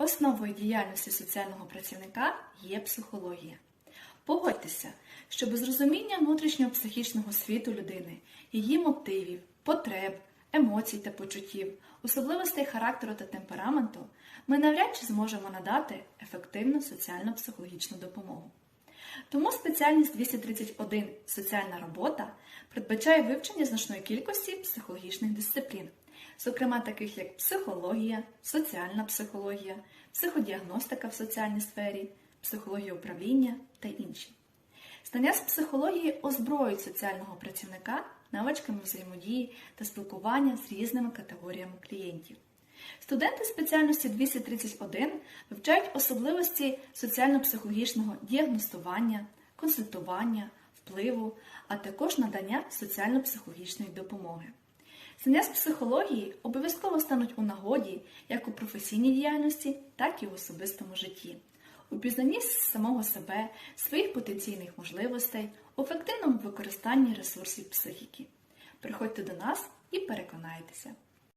Основою діяльності соціального працівника є психологія. Погодьтеся, що без розуміння внутрішнього психічного світу людини, її мотивів, потреб, емоцій та почуттів, особливостей характеру та темпераменту, ми навряд чи зможемо надати ефективну соціально-психологічну допомогу. Тому спеціальність 231 соціальна робота передбачає вивчення значної кількості психологічних дисциплін, зокрема таких як психологія, соціальна психологія, психодіагностика в соціальній сфері, психологія управління та інші. Знання з психології озброюють соціального працівника навичками взаємодії та спілкування з різними категоріями клієнтів. Студенти спеціальності 231 вивчають особливості соціально-психологічного діагностування, консультування, впливу, а також надання соціально-психологічної допомоги. Знання з психології обов'язково стануть у нагоді як у професійній діяльності, так і в особистому житті, у пізнанні самого себе, своїх потенційних можливостей, у ефективному використанні ресурсів психіки. Приходьте до нас і переконайтеся.